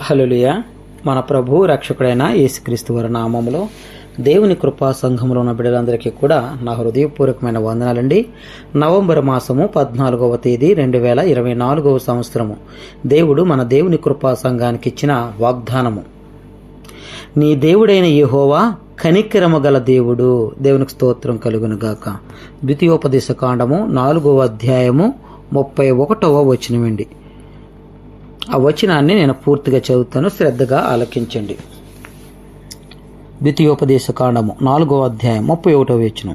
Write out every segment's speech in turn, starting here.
హలులియ మన ప్రభు రక్షకుడైన యేసుక్రీస్తు వారి నామములో దేవుని కృపా సంఘంలో ఉన్న బిడ్డలందరికీ కూడా నా హృదయపూర్వకమైన వందనాలండి. నవంబర్ మాసము పద్నాలుగవ తేదీ రెండు వేల ఇరవై నాలుగవ సంవత్సరము. దేవుడు మన దేవుని కృపా సంఘానికి ఇచ్చిన వాగ్దానము. నీ దేవుడైన యహోవా కనికరము గల దేవుడు దేవునికి స్తోత్రం కలుగును గాక. ద్వితీయోపదేశ కాండము నాలుగవ అధ్యాయము ముప్పై ఒకటవ వచనమండి. ఆ వచనాన్ని నేను పూర్తిగా చదువుతాను. శ్రద్ధగా ఆలకించండి. ద్వితీయోపదేశ కాండము నాలుగో అధ్యాయం ముప్పై ఒకటో వచనం.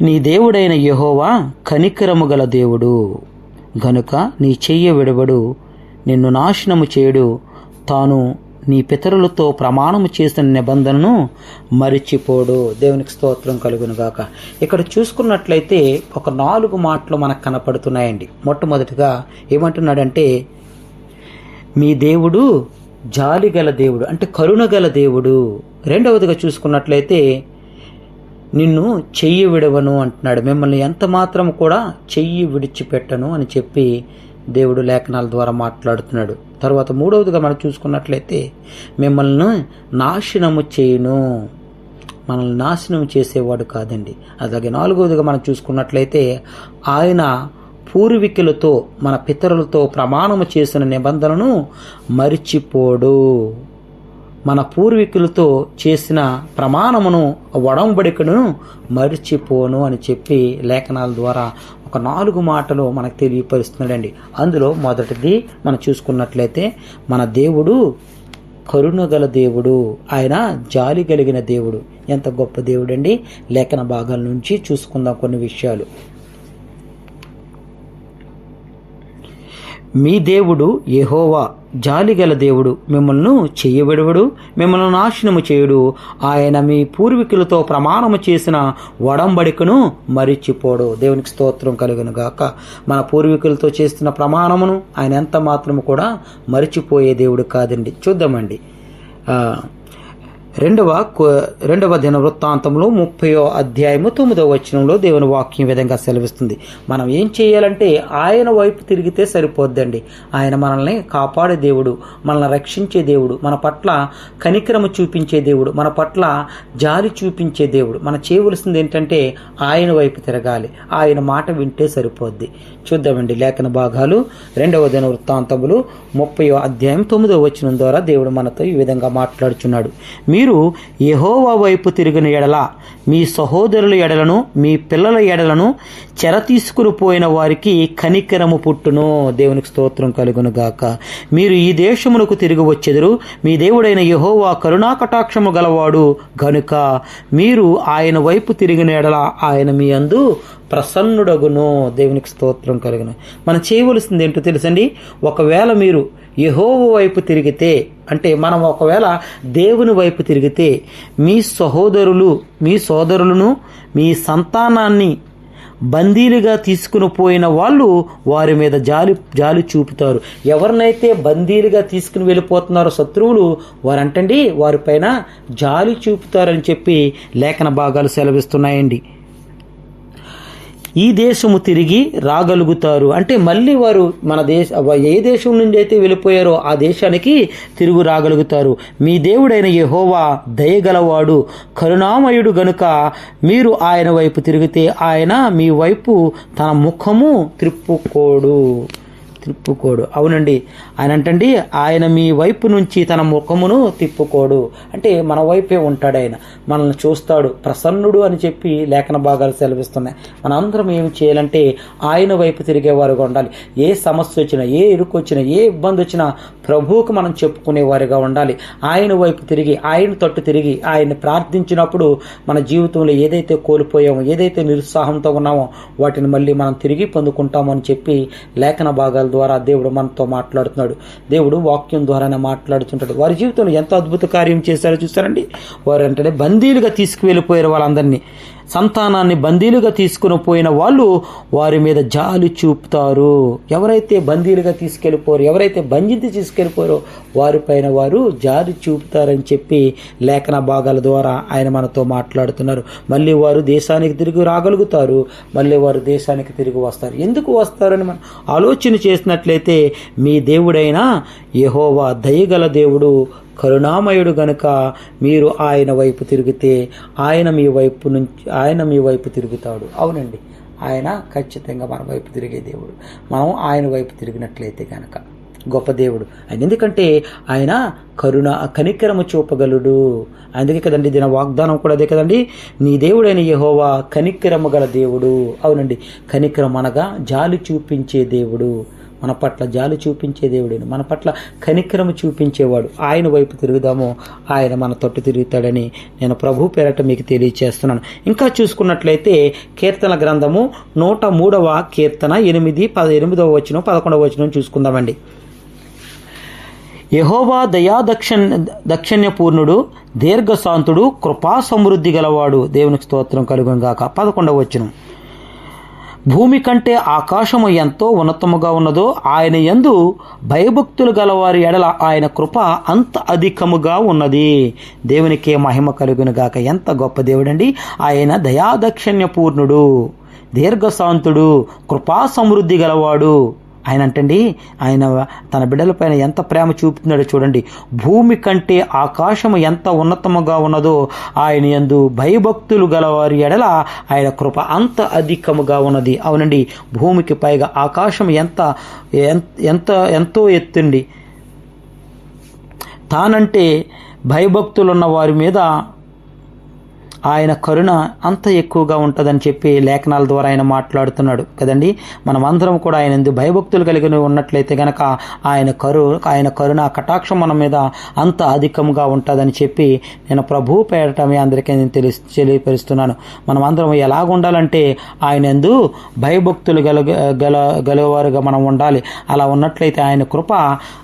నీ దేవుడైన యహోవా కనికరము గల దేవుడు. గనుక నీ చెయ్య విడబడు నిన్ను నాశనము చేయుడు. తాను నీ పితరులతో ప్రమాణము చేసిన నిబంధనను మరిచిపోడు. దేవునికి స్తోత్రం కలుగునుగాక ఇక్కడ చూసుకున్నట్లయితే ఒక నాలుగు మాటలు మనకు కనపడుతున్నాయండి. మొట్టమొదటిగా ఏమంటున్నాడంటే మీ దేవుడు జాలి గల దేవుడు అంటే కరుణ గల దేవుడు. రెండవదిగా చూసుకున్నట్లయితే నిన్ను చెయ్యి విడవను అంటున్నాడు. మిమ్మల్ని ఎంత మాత్రం కూడా చెయ్యి విడిచిపెట్టను అని చెప్పి దేవుడు లేఖనాల ద్వారా మాట్లాడుతున్నాడు. తర్వాత మూడవదిగా మనం చూసుకున్నట్లయితే మిమ్మల్ని నాశనము చేయను. మనల్ని నాశనం చేసేవాడు కాదండి. అలాగే నాలుగవదిగా మనం చూసుకున్నట్లయితే ఆయన పూర్వీకులతో మన పితరులతో ప్రమాణము చేసిన నిబంధనను మరిచిపోడు. మన పూర్వీకులతో చేసిన ప్రమాణమును వడంబడికను మరిచిపోను అని చెప్పి లేఖనాల ద్వారా ఒక నాలుగు మాటలు మనకు తెలియపరుస్తున్నాడండి. అందులో మొదటిది మనం చూసుకున్నట్లయితే మన దేవుడు కరుణ గల దేవుడు. ఆయన జాలి కలిగిన దేవుడు. ఎంత గొప్ప దేవుడండి. లేఖన భాగాల నుంచి చూసుకుందాం కొన్ని విషయాలు. మీ దేవుడు యెహోవా జాలిగల దేవుడు మిమ్మల్ని చెయ్యబెడవడు మిమ్మల్ని నాశనము చేయుడు. ఆయన మీ పూర్వీకులతో ప్రమాణము చేసిన వడంబడికను మరిచిపోడు. దేవునికి స్తోత్రం కలుగును గాక. మన పూర్వీకులతో చేస్తున్న ప్రమాణమును ఆయన ఎంత మాత్రము కూడా మరిచిపోయే దేవుడు కాదండి. చూద్దామండి. ఆ, రెండవ రెండవ దిన వృత్తాంతంలో ముప్పయో అధ్యాయము తొమ్మిదవ వచనంలో దేవుని వాక్యం విధంగా సెలవిస్తుంది. మనం ఏం చేయాలంటే ఆయన వైపు తిరిగితే సరిపోద్దండి. ఆయన మనల్ని కాపాడే దేవుడు మనల్ని రక్షించే దేవుడు మన పట్ల కనికరము చూపించే దేవుడు మన పట్ల జాలి చూపించే దేవుడు. మన చేయవలసింది ఏంటంటే ఆయన వైపు తిరగాలి. ఆయన మాట వింటే సరిపోద్ది. చూద్దామండి లేఖన భాగాలు. రెండవ దిన వృత్తాంతములు ముప్పయో అధ్యాయం తొమ్మిదవ వచనం ద్వారా దేవుడు మనతో ఈ విధంగా మాట్లాడుచున్నాడు. మీరు యెహోవా వైపు తిరిగిన ఎడల మీ సహోదరుల ఎడలను మీ పిల్లల ఎడలను చెర తీసుకుని పోయిన వారికి కనికరము పుట్టును. దేవునికి స్తోత్రం కలుగును గాక. మీరు ఈ దేశమునకు తిరిగి వచ్చెదరు. మీ దేవుడైన యహోవా కరుణా కటాక్షము గలవాడు గనుక మీరు ఆయన వైపు తిరిగిన ఎడల ఆయన మీ అందు ప్రసన్నుడగును. దేవునికి స్తోత్రం కలుగును. మనం చేయవలసింది ఏంటో తెలుసండి? ఒకవేళ మీరు యహోవు వైపు తిరిగితే అంటే మనం ఒకవేళ దేవుని వైపు తిరిగితే మీ సహోదరులు మీ సోదరులను మీ సంతానాన్ని బందీలుగా తీసుకుని పోయిన వాళ్ళు వారి మీద జాలి జాలి చూపుతారు. ఎవరినైతే బందీలుగా తీసుకుని వెళ్ళిపోతున్నారో శత్రువులు వారంటండి వారిపైన జాలి చూపుతారని చెప్పి లేఖన భాగాలు సెలవిస్తున్నాయండి. ఈ దేశము తిరిగి రాగలుగుతారు. అంటే మళ్ళీ వారు మన దేశ ఏ దేశం నుండి అయితే వెళ్ళిపోయారో ఆ దేశానికి తిరుగు రాగలుగుతారు. మీ దేవుడైన యహోవా దయగలవాడు. కరుణామయుడు గనుక మీరు ఆయన వైపు తిరిగితే ఆయన మీ వైపు తన ముఖము త్రిప్పుకోడు త్రిప్పుకోడు అవునండి. ఆయన అంటండి ఆయన మీ వైపు నుంచి తన ముఖమును తిప్పుకోడు. అంటే మన వైపే ఉంటాడు ఆయన. మనల్ని చూస్తాడు. ప్రసన్నుడు అని చెప్పి లేఖన భాగాలు సెలవిస్తున్నాయి. మనందరం ఏం చేయాలంటే ఆయన వైపు తిరిగేవారుగా ఉండాలి. ఏ సమస్య వచ్చినా ఏ ఇరుకు వచ్చినా ఏ ఇబ్బంది వచ్చినా ప్రభువుకు మనం చెప్పుకునేవారుగా ఉండాలి. ఆయన వైపు తిరిగి ఆయన తట్టు తిరిగి ఆయన్ని ప్రార్థించినప్పుడు మన జీవితంలో ఏదైతే కోల్పోయామో ఏదైతే నిరుత్సాహంతో ఉన్నామో వాటిని మళ్ళీ మనం తిరిగి పొందుకుంటామో అని చెప్పి లేఖన భాగాల ద్వారా దేవుడు మనతో మాట్లాడుతున్నాడు. దేవుడు వాక్యం ద్వారానే మాట్లాడుతుంటాడు. వారి జీవితంలో ఎంత అద్భుత కార్యం చేశారో చూస్తారండి? వారు అంటే బందీలుగా తీసుకువెళ్ళిపోయారు వాళ్ళందరినీ. సంతానాన్ని బందీలుగా తీసుకుని పోయిన వాళ్ళు వారి మీద జాలి చూపుతారు. ఎవరైతే బందీలుగా తీసుకెళ్ళిపోరు ఎవరైతే బంధించి తీసుకెళ్ళిపోరో వారిపైన వారు జాలి చూపుతారని చెప్పి లేఖన భాగాల ద్వారా ఆయన మనతో మాట్లాడుతున్నారు. మళ్ళీ వారు దేశానికి తిరిగి రాగలుగుతారు. మళ్ళీ వారు దేశానికి తిరిగి వస్తారు. ఎందుకు వస్తారని మనం ఆలోచన చేసినట్లయితే మీ దేవుడైన యహోవా దయగల దేవుడు కరుణామయుడు గనుక మీరు ఆయన వైపు తిరిగితే ఆయన మీ వైపు నుంచి ఆయన మీ వైపు తిరుగుతాడు. అవునండి. ఆయన ఖచ్చితంగా మన వైపు తిరిగే దేవుడు. మనం ఆయన వైపు తిరిగినట్లయితే కనుక గొప్ప దేవుడు. ఆయన ఎందుకంటే ఆయన కరుణ కనికరము చూపగలడు. అందుకే కదండి దీని వాగ్దానం కూడా అదే కదండి. నీ దేవుడైన యహోవా కనికరము గల దేవుడు. అవునండి. కనికరం అనగా జాలి చూపించే దేవుడు. మన పట్ల జాలి చూపించే దేవుడిని. మన పట్ల కనికరము చూపించేవాడు. ఆయన వైపు తిరుగుదామో ఆయన మన తొట్టు తిరుగుతాడని నేను ప్రభు పేరట మీకు తెలియచేస్తున్నాను. ఇంకా చూసుకున్నట్లయితే కీర్తన గ్రంథము నూట మూడవ కీర్తన ఎనిమిది పద ఎనిమిదవ వచనం పదకొండవ వచనం చూసుకుందామండి. యహోవా దయా దక్షిణ దక్షిణ్యపూర్ణుడు దీర్ఘశాంతుడు కృపా సమృద్ధి గలవాడు. దేవునికి స్తోత్రం కలుగునుగాక. పదకొండవ వచనం. భూమి కంటే ఆకాశము ఎంతో ఉన్నతముగా ఉన్నదో ఆయన యందు భయభక్తులు గలవారి ఎడల ఆయన కృప అంత అధికముగా ఉన్నది. దేవునికే మహిమ కలుగునుగాక ఎంత గొప్ప దేవుడండి. ఆయన దయాదక్షిణ్యపూర్ణుడు దీర్ఘశాంతుడు కృపా సమృద్ధి గలవాడు. ఆయన అంటండి ఆయన తన బిడ్డలపైన ఎంత ప్రేమ చూపుతున్నాడో చూడండి. భూమి కంటే ఆకాశము ఎంత ఉన్నతముగా ఉన్నదో ఆయన యందు భయభక్తులు గలవారి ఎడల ఆయన కృప అంత అధికముగా ఉన్నది. అవునండి భూమికి పైగా ఆకాశం ఎంత ఎంత ఎంతో ఎత్తుండి. తానంటే భయభక్తులున్న వారి మీద ఆయన కరుణ అంత ఎక్కువగా ఉంటుందని చెప్పి లేఖనాల ద్వారా ఆయన మాట్లాడుతున్నాడు. కదండి? మనం అందరం కూడా ఆయన ఎందు భయభక్తులు కలిగి ఉన్నట్లయితే గనక ఆయన కరు ఆయన కరుణ కటాక్షం మన మీద అంత అధికంగా ఉంటుందని చెప్పి నేను ప్రభు పేరటమే అందరికీ నేను తెలి తెలియపరుస్తున్నాను. మనం అందరం ఎలాగుండాలంటే ఆయన ఎందు భయభక్తులు గల గల గలవారుగా మనం ఉండాలి. అలా ఉన్నట్లయితే ఆయన కృప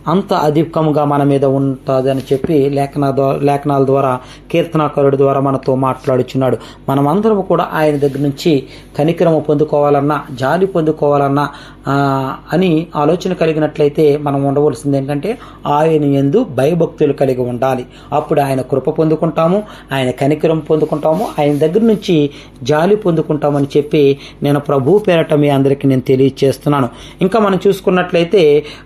అంత అధికంగా మన మీద ఉంటుందని చెప్పి లేఖన లేఖనాల ద్వారా కీర్తనాకారుడి ద్వారా మనతో మాట్లాడు మాట్లాడుచున్నాడు. మనమందరము కూడా ఆయన దగ్గర నుంచి కనికరము పొందుకోవాలన్నా జాలి పొందుకోవాలన్నా అని ఆలోచన కలిగినట్లయితే మనం ఉండవలసింది ఏంటంటే ఆయన ఎందు భయభక్తులు కలిగి ఉండాలి. అప్పుడు ఆయన కృప పొందుకుంటాము ఆయన కనికరం పొందుకుంటాము ఆయన దగ్గర నుంచి జాలి పొందుకుంటామని చెప్పి నేను ప్రభు పేరట మీ అందరికీ నేను తెలియచేస్తున్నాను. ఇంకా మనం చూసుకున్నట్లయితే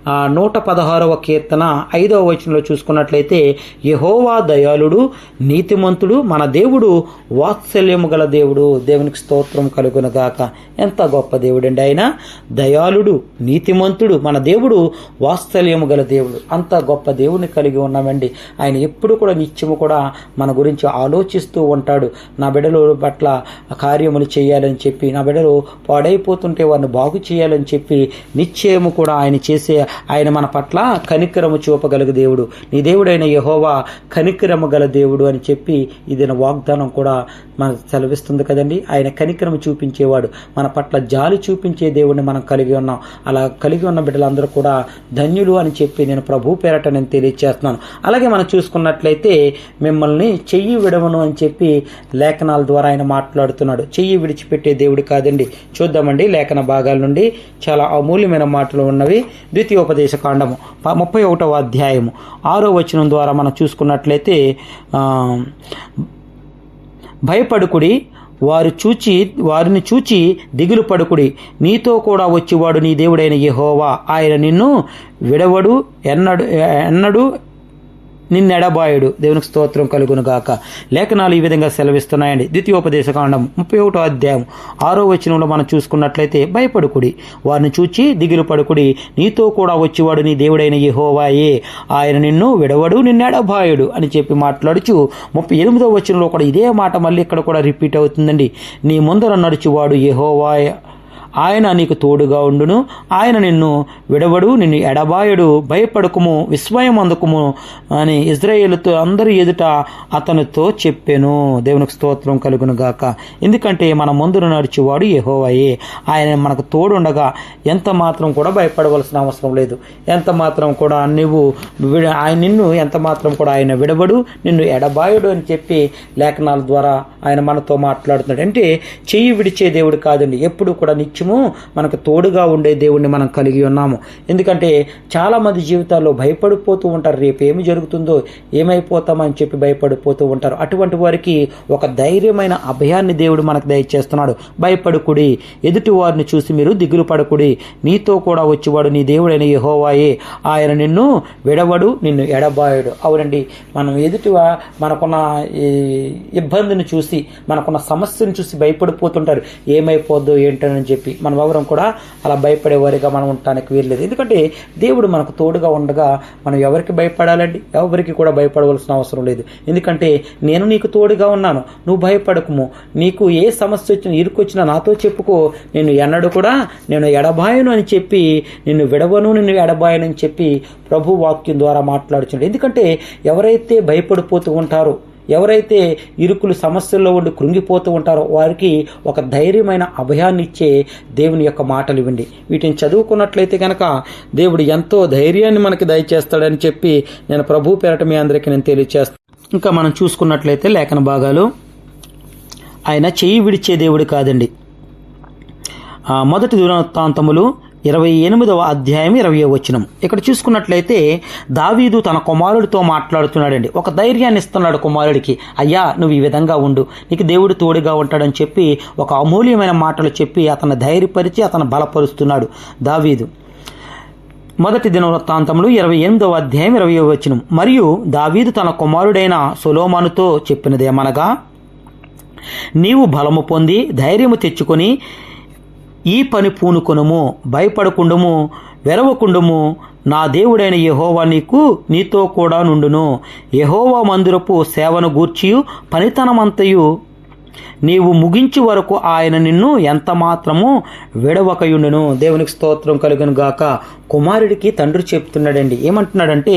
నూట పదహారవ కీర్తన ఐదవ వచనంలో చూసుకున్నట్లయితే యహోవా దయాళుడు నీతిమంతుడు మన దేవుడు వాత్సల్యము గల దేవుడు దేవునికి స్తోత్రం కలుగునగాక ఎంత గొప్ప దేవుడండి ఆయన. దయా బాలుడు నీతిమంతుడు మన దేవుడు వాత్సల్యము గల దేవుడు. అంత గొప్ప దేవుని కలిగి ఉన్నామండి. ఆయన ఎప్పుడు కూడా నిత్యము కూడా మన గురించి ఆలోచిస్తూ ఉంటాడు. నా బిడ్డలు పట్ల కార్యములు చేయాలని చెప్పి నా బిడ్డలు పాడైపోతుంటే వారిని బాగు చేయాలని చెప్పి నిశ్చయము కూడా ఆయన చేసే ఆయన మన పట్ల కనికరము చూపగలిగే దేవుడు. నీ దేవుడైన యహోవా కనికరము గల దేవుడు అని చెప్పి ఇది నా వాగ్దానం కూడా మనకు సెలవిస్తుంది కదండి. ఆయన కనికరము చూపించేవాడు. మన పట్ల జాలి చూపించే దేవుడిని మనం కలిగి ఉన్నాం. అలా కలిగి ఉన్న బిడ్డలందరూ కూడా ధన్యులు అని చెప్పి నేను ప్రభు పేరట నేను తెలియజేస్తున్నాను అలాగే మనం చూసుకున్నట్లయితే మిమ్మల్ని చెయ్యి విడవను అని చెప్పి లేఖనాల ద్వారా ఆయన మాట్లాడుతున్నాడు. చెయ్యి విడిచిపెట్టే దేవుడు కాదండి. చూద్దామండి లేఖన భాగాల నుండి చాలా అమూల్యమైన మాటలు ఉన్నవి. ద్వితీయోపదేశ కాండము ముప్పై ఒకటవ అధ్యాయము ఆరో వచనం ద్వారా మనం చూసుకున్నట్లయితే భయపడుకుడి వారు చూచి వారిని చూచి దిగులు పడుకుడి. నీతో కూడా వచ్చేవాడు నీ దేవుడైన యహోవా. ఆయన నిన్ను విడవడు ఎన్నడు ఎన్నడు నిన్నెడబాయుడు. దేవునికి స్తోత్రం కలుగునుగాక లేఖనాలు ఈ విధంగా సెలవిస్తున్నాయండి. ద్వితీయోపదేశ కాండం ముప్పై ఒకటో అధ్యాయం ఆరో వచనంలో మనం చూసుకున్నట్లయితే భయపడుకుడి. వారిని చూచి దిగులు పడుకుడి. నీతో కూడా వచ్చేవాడు నీ దేవుడైన యహోవాయే. ఆయన నిన్ను విడవడు నిన్నెడబాయుడు అని చెప్పి మాట్లాడుచు ముప్పై ఎనిమిదో వచనంలో కూడా ఇదే మాట మళ్ళీ ఇక్కడ కూడా రిపీట్ అవుతుందండి. నీ ముందర నడుచువాడు యెహోవాయ. ఆయన నీకు తోడుగా ఉండును. ఆయన నిన్ను విడవడు నిన్ను ఎడబాయడు భయపడకుము విస్మయం అందుకుము అని ఇజ్రాయేలుతో అందరి ఎదుట అతనితో చెప్పాను. దేవునికి స్తోత్రం కలుగును గాక. ఎందుకంటే మన ముందును నడిచేవాడు యెహోవాయే. ఆయన మనకు తోడుండగా ఎంత మాత్రం కూడా భయపడవలసిన అవసరం లేదు. ఎంత మాత్రం కూడా నువ్వు ఆయన నిన్ను ఎంత మాత్రం కూడా ఆయన విడవడు నిన్ను ఎడబాయుడు అని చెప్పి లేఖనాల ద్వారా ఆయన మనతో మాట్లాడుతున్నాడు. అంటే చెయ్యి విడిచే దేవుడు కాదండి. ఎప్పుడు కూడా నిత్యము మనకు తోడుగా ఉండే దేవుడిని మనం కలిగి ఉన్నాము. ఎందుకంటే చాలామంది జీవితాల్లో భయపడిపోతూ ఉంటారు. రేపు ఏమి జరుగుతుందో ఏమైపోతామని చెప్పి భయపడిపోతూ ఉంటారు. అటువంటి వారికి ఒక ధైర్యమైన అభయాన్ని దేవుడు మనకు దయచేస్తున్నాడు. భయపడుకుడి ఎదుటి వారిని చూసి మీరు దిగులు పడకుడి. నీతో కూడా వచ్చేవాడు నీ దేవుడైన యహోవాయే. ఆయన నిన్ను విడవడు నిన్ను ఎడబాయడు. అవునండి మనం ఎదుటి మనకున్న ఈ ఇబ్బందిని చూసి మనకున్న సమస్యను చూసి భయపడిపోతుంటారు. ఏమైపోద్దో ఏంటని చెప్పి చెప్పి మనం ఎవరం కూడా అలా భయపడేవారిగా మనం ఉండటానికి వీల్లేదు. ఎందుకంటే దేవుడు మనకు తోడుగా ఉండగా మనం ఎవరికి భయపడాలండి? ఎవరికి కూడా భయపడవలసిన అవసరం లేదు. ఎందుకంటే నేను నీకు తోడుగా ఉన్నాను నువ్వు భయపడకుము. నీకు ఏ సమస్య వచ్చినా ఇరుకొచ్చినా నాతో చెప్పుకో. నేను ఎన్నడూ కూడా నేను ఎడబాయను అని చెప్పి నిన్ను విడవను నిన్ను ఎడబాయను అని చెప్పి ప్రభు వాక్యం ద్వారా మాట్లాడుచున్నాడు. ఎందుకంటే ఎవరైతే భయపడిపోతూ ఉంటారో ఎవరైతే ఇరుకులు సమస్యల్లో ఉండి కృంగిపోతూ ఉంటారో వారికి ఒక ధైర్యమైన అభయాన్ని ఇచ్చే దేవుని యొక్క మాటలు ఇవ్వండి. వీటిని చదువుకున్నట్లయితే కనుక దేవుడు ఎంతో ధైర్యాన్ని మనకి దయచేస్తాడని చెప్పి నేను ప్రభు పేరట మీ అందరికీ నేను తెలియజేస్తాను ఇంకా మనం చూసుకున్నట్లయితే లేఖన భాగాలు. ఆయన చెయ్యి విడిచే దేవుడు కాదండి. ఆ, మొదటి దురవృత్తాంతములు ఇరవై ఎనిమిదవ అధ్యాయం ఇరవై వచనం. ఇక్కడ చూసుకున్నట్లయితే దావీదు తన కుమారుడితో మాట్లాడుతున్నాడండి. ఒక ధైర్యాన్ని ఇస్తున్నాడు కుమారుడికి. అయ్యా నువ్వు ఈ విధంగా ఉండు. నీకు దేవుడు తోడుగా ఉంటాడని చెప్పి ఒక అమూల్యమైన మాటలు చెప్పి అతను ధైర్యపరిచి అతను బలపరుస్తున్నాడు దావీదు. మొదటి దినవృత్తాంతములు ఇరవై ఎనిమిదవ అధ్యాయం ఇరవై వచనం. మరియు దావీదు తన కుమారుడైన సొలోమానుతో చెప్పినదేమనగా నీవు బలము పొంది ధైర్యము తెచ్చుకొని ఈ పని పూనుకొనుము భయపడకుండము వెరవకుండము. నా దేవుడైన యహోవా నీకు నీతో కూడా నుండును. యహోవా మందిరపు సేవను గూర్చియు పనితనమంతయు. నీవు ముగించు వరకు ఆయన నిన్ను ఎంత మాత్రము విడవకయుండును. దేవునికి స్తోత్రం కలుగును గాక కుమారుడికి తండ్రి చెప్తున్నాడండి. ఏమంటున్నాడంటే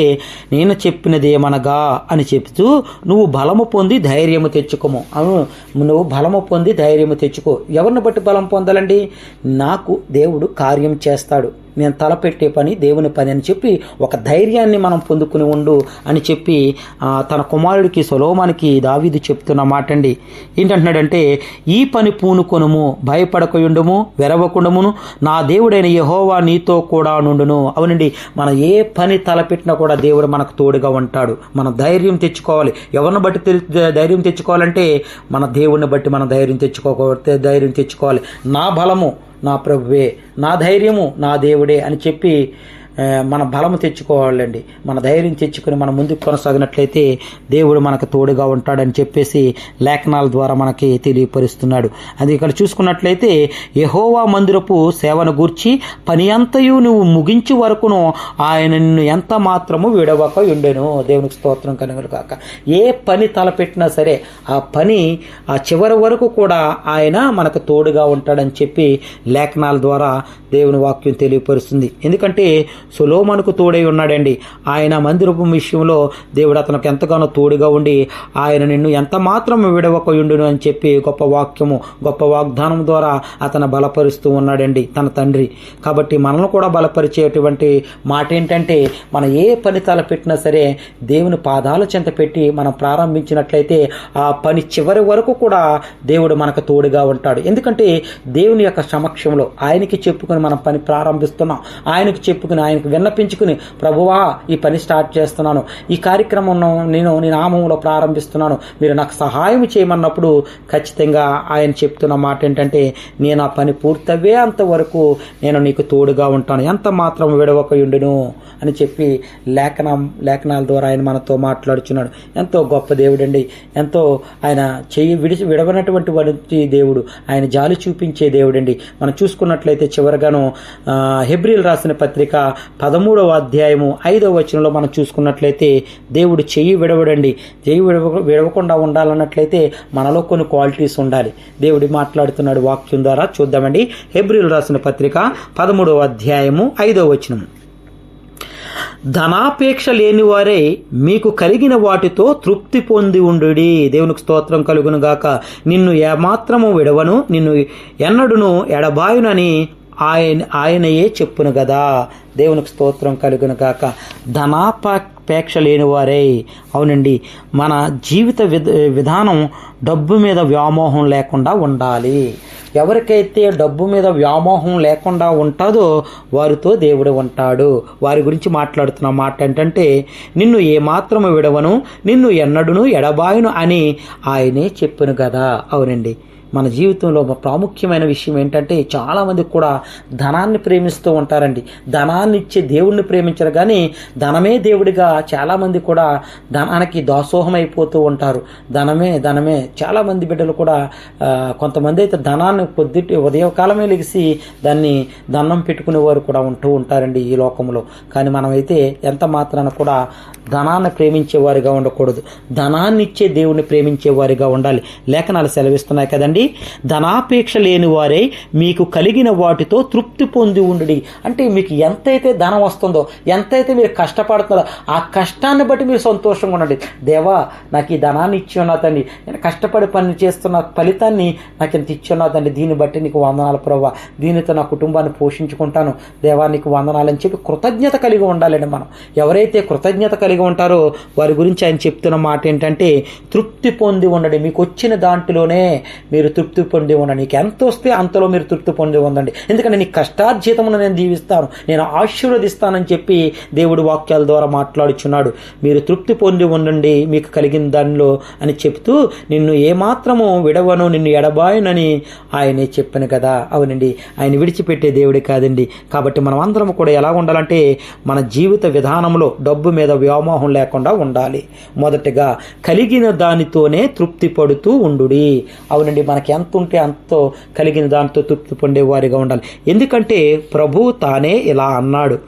నేను చెప్పినదేమనగా అని చెప్తూ నువ్వు బలము పొంది ధైర్యము తెచ్చుకోము. అవును నువ్వు బలము పొంది ధైర్యము తెచ్చుకో. ఎవరిని బట్టి బలం పొందాలండి? నాకు దేవుడు కార్యం చేస్తాడు. నేను తలపెట్టే పని దేవుని పని అని చెప్పి ఒక ధైర్యాన్ని మనం పొందుకుని ఉండు అని చెప్పి తన కుమారుడికి సొలోమానికి దావీదు చెప్తున్న మాట అండి ఏంటంటున్నాడంటే ఈ పని పూనుకొనుము భయపడకయుండము వెరవకుండమును. నా దేవుడైన యహోవా నీతో కూడా ఉండును అవునండి. మనం ఏ పని తలపెట్టినా కూడా దేవుడు మనకు తోడుగా ఉంటాడు. మనం ధైర్యం తెచ్చుకోవాలి. ఎవరిని బట్టి ధైర్యం తెచ్చుకోవాలంటే మన దేవుడిని బట్టి మనం ధైర్యం తెచ్చుకోకపోతే ధైర్యం తెచ్చుకోవాలి. నా బలము నా ప్రభువే నా ధైర్యము నా దేవుడే అని చెప్పి మన బలము తెచ్చుకోవాలండి. మన ధైర్యం తెచ్చుకొని మనం ముందుకు కొనసాగినట్లయితే దేవుడు మనకు తోడుగా ఉంటాడని చెప్పేసి లేఖనాల ద్వారా మనకి తెలియపరుస్తున్నాడు. అది ఇక్కడ చూసుకున్నట్లయితే యహోవా మందిరపు సేవను గూర్చి పని అంతయు నువ్వు ముగించి వరకును ఆయన నిన్ను ఎంత మాత్రము విడవక ఉండెను దేవునికి స్తోత్రం కనుగలు కాక ఏ పని తలపెట్టినా సరే ఆ పని ఆ చివరి వరకు కూడా ఆయన మనకు తోడుగా ఉంటాడని చెప్పి లేఖనాల ద్వారా దేవుని వాక్యం తెలియపరుస్తుంది. ఎందుకంటే సులోమనుకు తోడై ఉన్నాడండి. ఆయన మందిరపు విషయంలో దేవుడు అతనికి ఎంతగానో తోడుగా ఉండి ఆయన నిన్ను ఎంత మాత్రం విడవకయుండును అని చెప్పి గొప్ప వాక్యము గొప్ప వాగ్దానం ద్వారా అతను బలపరుస్తూ ఉన్నాడండి తన తండ్రి. కాబట్టి మనల్ని కూడా బలపరిచేటువంటి మాట ఏంటంటే మనం ఏ పని తలపెట్టినా సరే దేవుని పాదాల చెంత పెట్టి మనం ప్రారంభించినట్లయితే ఆ పని చివరి వరకు కూడా దేవుడు మనకు తోడుగా ఉంటాడు. ఎందుకంటే దేవుని యొక్క సమక్షంలో ఆయనకి చెప్పుకొని మనం పని ప్రారంభిస్తున్నాం. ఆయనకి చెప్పుకుని ఆయన విన్నపించుకుని ప్రభువా ఈ పని స్టార్ట్ చేస్తున్నాను. ఈ కార్యక్రమం నేను నీ నామంలో ప్రారంభిస్తున్నాను. మీరు నాకు సహాయం చేయమన్నప్పుడు ఖచ్చితంగా ఆయన చెప్తున్న మాట ఏంటంటే నేను ఆ పని పూర్తవే అంతవరకు నేను నీకు తోడుగా ఉంటాను. ఎంత మాత్రం విడవకయుండును అని చెప్పి లేఖనం లేఖనాల ద్వారా ఆయన మనతో మాట్లాడుచున్నాడు. ఎంతో గొప్ప దేవుడండి. ఎంతో ఆయన చెయ్యి విడిచి విడవనటువంటి వంటి దేవుడు. ఆయన జాలి చూపించే దేవుడండి. మనం చూసుకున్నట్లయితే చివరిగాను హెబ్రిల్ రాసిన పత్రిక పదమూడవ అధ్యాయము ఐదవ వచనంలో మనం చూసుకున్నట్లయితే దేవుడు చెయ్యి విడవడండి. చెయ్యి విడవ విడవకుండా ఉండాలన్నట్లయితే మనలో కొన్ని క్వాలిటీస్ ఉండాలి. దేవుడు మాట్లాడుతున్నాడు వాక్యం ద్వారా చూద్దామండి. హెబ్రిల్ రాసిన పత్రిక పదమూడవ అధ్యాయము ఐదవ వచనం ధనాపేక్ష లేని వారే మీకు కలిగిన వాటితో తృప్తి పొంది ఉండు దేవునికి స్తోత్రం కలుగునుగాక. నిన్ను ఏమాత్రము విడవను నిన్ను ఎన్నడును ఎడబాయునని ఆయన ఆయనయే చెప్పును కదా దేవునికి స్తోత్రం కలుగును గాక. ధనాపేక్ష లేని వారే అవునండి మన జీవిత విధానం డబ్బు మీద వ్యామోహం లేకుండా ఉండాలి. ఎవరికైతే డబ్బు మీద వ్యామోహం లేకుండా ఉంటుందో వారితో దేవుడు ఉంటాడు. వారి గురించి మాట్లాడుతున్న మాట ఏంటంటే నిన్ను ఏమాత్రము విడవను నిన్ను ఎన్నడును ఎడబాయును అని ఆయనే చెప్పును కదా అవునండి. మన జీవితంలో ప్రాముఖ్యమైన విషయం ఏంటంటే చాలామంది కూడా ధనాన్ని ప్రేమిస్తూ ఉంటారండి. ధనాన్ని ఇచ్చే దేవుణ్ణి ప్రేమించరు కానీ ధనమే దేవుడిగా చాలామంది కూడా ధనానికి దాసోహం అయిపోతూ ఉంటారు. ధనమే ధనమే. చాలామంది బిడ్డలు కూడా కొంతమంది అయితే ధనాన్ని పొద్దుటి ఉదయకాలమే లెగిసి దాన్ని దండం పెట్టుకునేవారు కూడా ఉంటూ ఉంటారండి ఈ లోకంలో. కానీ మనమైతే ఎంత మాత్రాన కూడా ధనాన్ని ప్రేమించేవారిగా ఉండకూడదు. ధనాన్ని ఇచ్చే దేవుణ్ణి ప్రేమించేవారిగా ఉండాలి. లేఖనాలు సెలవిస్తున్నాయి కదండి? ధనాపేక్ష లేని వారే మీకు కలిగిన వాటితో తృప్తి పొంది ఉండి అంటే మీకు ఎంతైతే ధనం వస్తుందో ఎంతైతే మీరు కష్టపడుతున్నారో ఆ కష్టాన్ని బట్టి మీరు సంతోషంగా ఉండండి. దేవా నాకు ఈ ధనాన్ని ఇచ్చి ఉన్నదండి నేను కష్టపడి పని చేస్తున్న ఫలితాన్ని నాకు ఇంత ఇచ్చి ఉన్నదండి దీన్ని బట్టి నీకు వందనాలు ప్రభావ దీనితో నా కుటుంబాన్ని పోషించుకుంటాను. దేవా నీకు వందనాలు అని చెప్పి కృతజ్ఞత కలిగి ఉండాలండి మనం. ఎవరైతే కృతజ్ఞత కలిగి ఉంటారో వారి గురించి ఆయన చెప్తున్న మాట ఏంటంటే తృప్తి పొంది ఉండండి. మీకు వచ్చిన దాంట్లోనే మీరు తృప్తి పొంది ఉండండి నీకు ఎంత వస్తే అంతలో మీరు తృప్తి పొంది ఉండండి ఎందుకంటే నీ కష్టార్జితమును నేను దీవిస్తాను. నేను ఆశీర్వదిస్తానని చెప్పి దేవుడు వాక్యాల ద్వారా మాట్లాడుచున్నాడు. మీరు తృప్తి పొంది ఉండండి మీకు కలిగిన దానిలో అని చెప్తూ నిన్ను ఏమాత్రము విడవను నిన్ను ఎడబాయనని ఆయనే చెప్పాను కదా. అవునండి. ఆయన విడిచిపెట్టే దేవుడే కాదండి. కాబట్టి మనం అందరం కూడా ఎలా ఉండాలంటే మన జీవిత విధానంలో డబ్బు మీద వ్యామోహం లేకుండా ఉండాలి. మొదటగా కలిగిన దానితోనే తృప్తి పడుతూ ఉండు అవునండి. మన మనకి ఎంత ఉంటే అంత కలిగిన దాంతో తృప్తి పొందేవారిగా ఉండాలి. ఎందుకంటే ప్రభు తానే ఇలా అన్నాడు.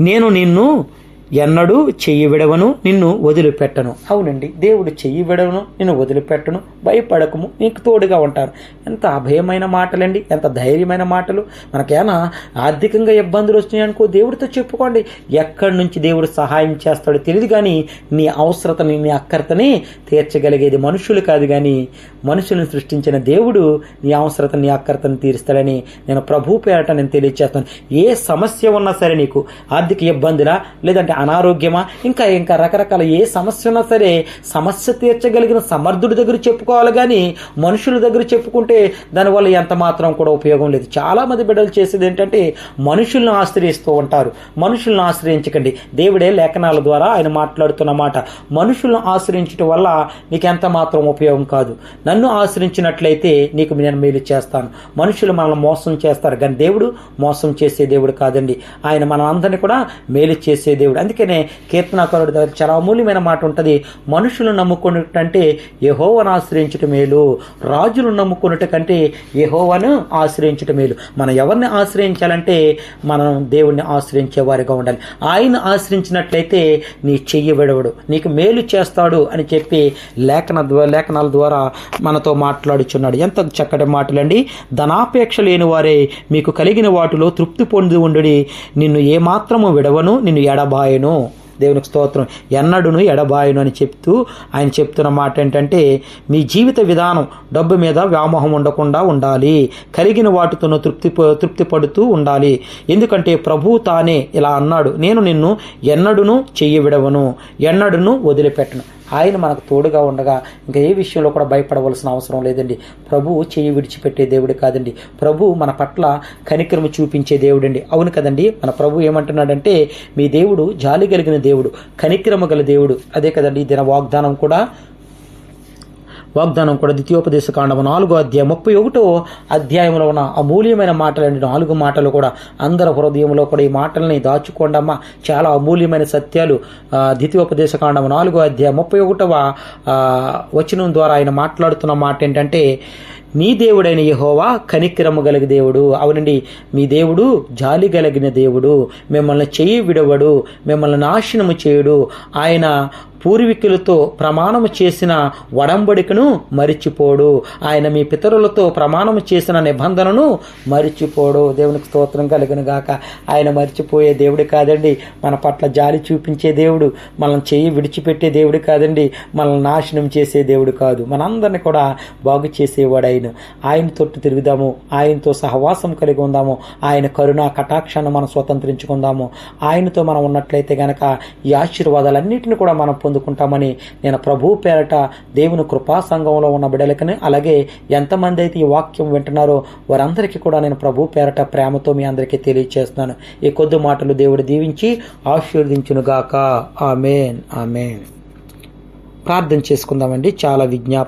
నేను నిన్ను ఎన్నడూ చెయ్యి విడవను నిన్ను వదిలిపెట్టను. అవునండి దేవుడు చెయ్యి విడవను నిన్ను వదిలిపెట్టను భయపడకము నీకు తోడుగా ఉంటాను. ఎంత అభయమైన మాటలండి ఎంత ధైర్యమైన మాటలు. మనకేనా ఆర్థికంగా ఇబ్బందులు వచ్చినాయనుకో దేవుడితో చెప్పుకోండి. ఎక్కడి నుంచి దేవుడు సహాయం చేస్తాడో తెలియదు కానీ నీ అవసరతని నీ అక్కరతని తీర్చగలిగేది మనుషులు కాదు కానీ మనుషులను సృష్టించిన దేవుడు నీ అవసరత నీ అక్కరతను తీరుస్తాడని నేను ప్రభు పేరట నేను తెలియజేస్తాను ఏ సమస్య ఉన్నా సరే నీకు ఆర్థిక ఇబ్బందులా లేదంటే అనారోగ్యమా? ఇంకా ఇంకా రకరకాల ఏ సమస్య ఉన్నా సరే సమస్య తీర్చగలిగిన సమర్థుడి దగ్గర చెప్పుకోవాలి కానీ మనుషుల దగ్గర చెప్పుకుంటే దానివల్ల ఎంత మాత్రం కూడా ఉపయోగం లేదు. చాలా మంది బిడ్డలు చేసేది ఏంటంటే మనుషులను ఆశ్రయిస్తూ ఉంటారు. మనుషులను ఆశ్రయించకండి. దేవుడే లేఖనాల ద్వారా ఆయన మాట్లాడుతున్న మాట. మనుషులను ఆశ్రయించడం వల్ల నీకు ఎంత మాత్రం ఉపయోగం కాదు. నన్ను ఆశ్రయించినట్లయితే నీకు నేను మేలు చేస్తాను. మనుషులు మనల్ని మోసం చేస్తారు. కానీ దేవుడు మోసం చేసే దేవుడు కాదండి. ఆయన మన అందరినీ కూడా మేలు చేసే దేవుడు. అందుకనే కీర్తనాకారుడి దగ్గర చాలా అమూల్యమైన మాట ఉంటుంది. మనుషులు నమ్ముకున్నటంటే యహోవను ఆశ్రయించుట మేలు. రాజులు నమ్ముకున్నట కంటే యహోవను ఆశ్రయించటం మేలు. మనం ఎవరిని ఆశ్రయించాలంటే మనం దేవుణ్ణి ఆశ్రయించే వారిగా ఉండాలి. ఆయన ఆశ్రయించినట్లయితే నీ చెయ్యి విడవడు నీకు మేలు చేస్తాడు అని చెప్పి లేఖన లేఖనాల ద్వారా మనతో మాట్లాడుచున్నాడు. ఎంత చక్కటి మాటలండి. ధనాపేక్ష లేని వారే మీకు కలిగిన వాటిలో తృప్తి పొంది ఉండి నిన్ను ఏమాత్రము విడవను నిన్ను ఎడబాయను. దేవునికి స్తోత్రం. ఎన్నడును ఎడబాయను అని చెప్తూ ఆయన చెప్తున్న మాట ఏంటంటే మీ జీవిత విధానం డబ్బు మీద వ్యామోహం ఉండకుండా ఉండాలి. కలిగిన వాటితోనూ తృప్తి తృప్తి పడుతూ ఉండాలి. ఎందుకంటే ప్రభు తానే ఇలా అన్నాడు. నేను నిన్ను ఎన్నడును చెయ్యి విడవను ఎన్నడును వదిలిపెట్టను. ఆయన మనకు తోడుగా ఉండగా ఇంకా ఏ విషయంలో కూడా భయపడవలసిన అవసరం లేదండి. ప్రభువు చేయి విడిచిపెట్టే దేవుడు కాదండి. ప్రభు మన పట్ల కనికరము చూపించే దేవుడండి. అవును కదండి? మన ప్రభు ఏమంటున్నాడంటే మీ దేవుడు జాలి కలిగిన దేవుడు కనిక్రమ గల దేవుడు. అదే కదండి దిన వాగ్దానం కూడా. వాగ్దానం కూడా ద్వితీయోపదేశ కాండము నాలుగో అధ్యాయం ముప్పై ఒకటో అధ్యాయంలో ఉన్న అమూల్యమైన మాటలండి. నాలుగు మాటలు కూడా అందరి హృదయంలో కూడా ఈ మాటల్ని దాచుకోండమ్మా చాలా అమూల్యమైన సత్యాలు. ద్వితీయోపదేశ కాండము నాలుగో అధ్యాయం ముప్పై ఒకటవ వచనం ద్వారా ఆయన మాట్లాడుతున్న మాట ఏంటంటే నీ దేవుడైన యహోవా కనిక్రమ కలిగి దేవుడు. అవునండి మీ దేవుడు జాలి కలిగిన దేవుడు. మిమ్మల్ని చెయ్యి విడవడు మిమ్మల్ని నాశనము చేయుడు. ఆయన పూర్వీకులతో ప్రమాణము చేసిన వడంబడికను మరిచిపోడు. ఆయన మీ పితరులతో ప్రమాణము చేసిన నిబంధనను మరిచిపోడు. దేవునికి స్తోత్రం కలిగిన గాక. ఆయన మరిచిపోయే దేవుడు కాదండి. మన పట్ల జాలి చూపించే దేవుడు. మనల్ని చెయ్యి విడిచిపెట్టే దేవుడు కాదండి. మనల్ని నాశనం చేసే దేవుడు కాదు. మనందరిని కూడా బాగు చేసేవాడు ఆయన ఆయన తొట్టు తిరుగుదాము ఆయనతో సహవాసం కలిగి ఉందాము ఆయన కరుణ కటాక్షాన్ని మనం స్వతంత్రించుకుందాము. ఆయనతో మనం ఉన్నట్లయితే గనక ఈ ఆశీర్వాదాలన్నింటిని కూడా మనం పొందుకుంటామని నేను ప్రభు పేరట దేవుని కృపా సంఘంలో ఉన్న బిడలకని అలాగే ఎంతమంది అయితే ఈ వాక్యం వింటున్నారో వారందరికీ కూడా నేను ప్రభు పేరట ప్రేమతో మీ అందరికీ తెలియజేస్తున్నాను ఈ కొద్ది మాటలు దేవుడు దీవించి ఆశీర్వదించునుగాక. Amen amen. ప్రార్థన చేసుకుందామండి. చాలా విజ్ఞాప